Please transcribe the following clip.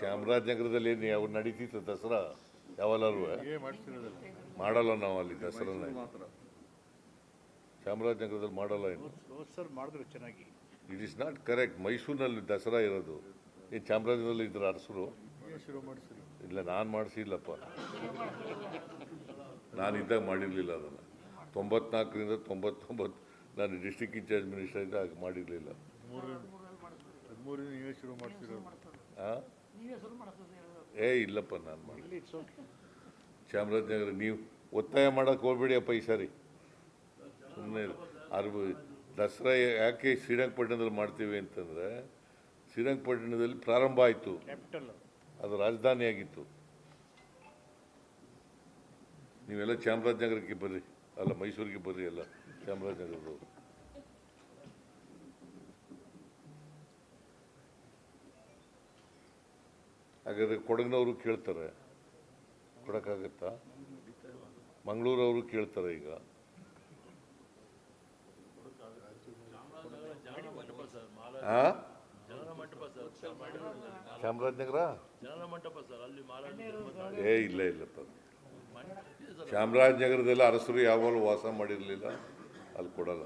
ಚಾಮರಾಜನಗರದಲ್ಲಿ ಏನು ಯಾವ ನಡೀತಿತ್ತು ದಸರಾ? ಯಾವಲ್ಲರೂ ಮಾಡಲ್ಲ ನಾವು ಅಲ್ಲಿ ದಸರಾನ. ಮಾತ್ರ. ಚಾಮರಾಜನಗರದಲ್ಲಿ ಮಾಡಲ್ಲ ಏನು? ಹೋದ್ ಸರ್ ಮಾಡಿದ್ರು ಚೆನ್ನಾಗಿ. ಇಟ್ ಇಸ್ ನಾಟ್ ಕರೆಕ್ಟ್ ಮೈಸೂರಿನಲ್ಲಿ ದಸರಾ ಇರೋದು. ಈ ಚಾಮರಾಜನಗರದಲ್ಲಿ ಇದ್ರ ಅರಸರು? ಏನ್ ಇಲ್ಲ ನಾನು ಮಾಡಿಸಿಲ್ಲಪ್ಪ. ನಾನು ಇದ್ದಾಗ ಮಾಡಿರಲಿಲ್ಲ ಅದನ್ನು. ತೊಂಬತ್ನಾಲ್ಕರಿಂದ ತೊಂಬತ್ತೊಂಬತ್ತು ನಾನು ಡಿಸ್ಟಿಕ್ ಇನ್ಚಾರ್ಜ್ ಮಿನಿಸ್ಟರ್ ಇದ್ದಾಗ ಮಾಡಿರಲಿಲ್ಲ. ಹಾಂ ಏ ಇಲ್ಲಪ್ಪ ನಾನು ಮಾಡಿ ಇಟ್ಸ್ ಓಕೆ ಚಾಮರಾಜನಗರ ನೀವು ಒತ್ತಾಯ ಮಾಡೋಕೆ ಹೋಗ್ಬೇಡಿಯಪ್ಪ ಈ ಸಾರಿ. ಸುಮ್ಮನೆ ಅರ್ಬ ದಸರಾ ಯಾಕೆ ಶ್ರೀರಂಗಪಟ್ಟಣದಲ್ಲಿ ಮಾಡ್ತೀವಿ ಅಂತಂದರೆ ಶ್ರೀರಂಗಪಟ್ಟಣದಲ್ಲಿ ಪ್ರಾರಂಭ ಆಯಿತು. ಕ್ಯಾಪಿಟಲ್ ಅದು ರಾಜಧಾನಿ ಆಗಿತ್ತು ನೀವೆಲ್ಲ ಚಾಮರಾಜನಗರಕ್ಕೆ ಬರ್ರಿ. ಅಲ್ಲ ಮೈಸೂರಿಗೆ ಬರ್ರಿ ಎಲ್ಲ ಚಾಮರಾಜನಗರದವರು. ಹಾಗಾದ್ರೆ ಕೊಡಗಿನವರು ಕೇಳ್ತಾರೆ. ಕೊಡೋಕ್ಕಾಗತ್ತಾ? ಮಂಗಳೂರವರು ಕೇಳ್ತಾರೆ ಈಗ? ಚಾಮರಾಜನಗರ? ಏ, ಇಲ್ಲ ಇಲ್ಲಪ್ಪ ಚಾಮರಾಜನಗರದಲ್ಲಿ ಅರಸರು ಯಾವಾಗಲೂ ವಾಸ ಮಾಡಿರಲಿಲ್ಲ. ಅಲ್ಲಿ ಕೊಡಲ್ಲ.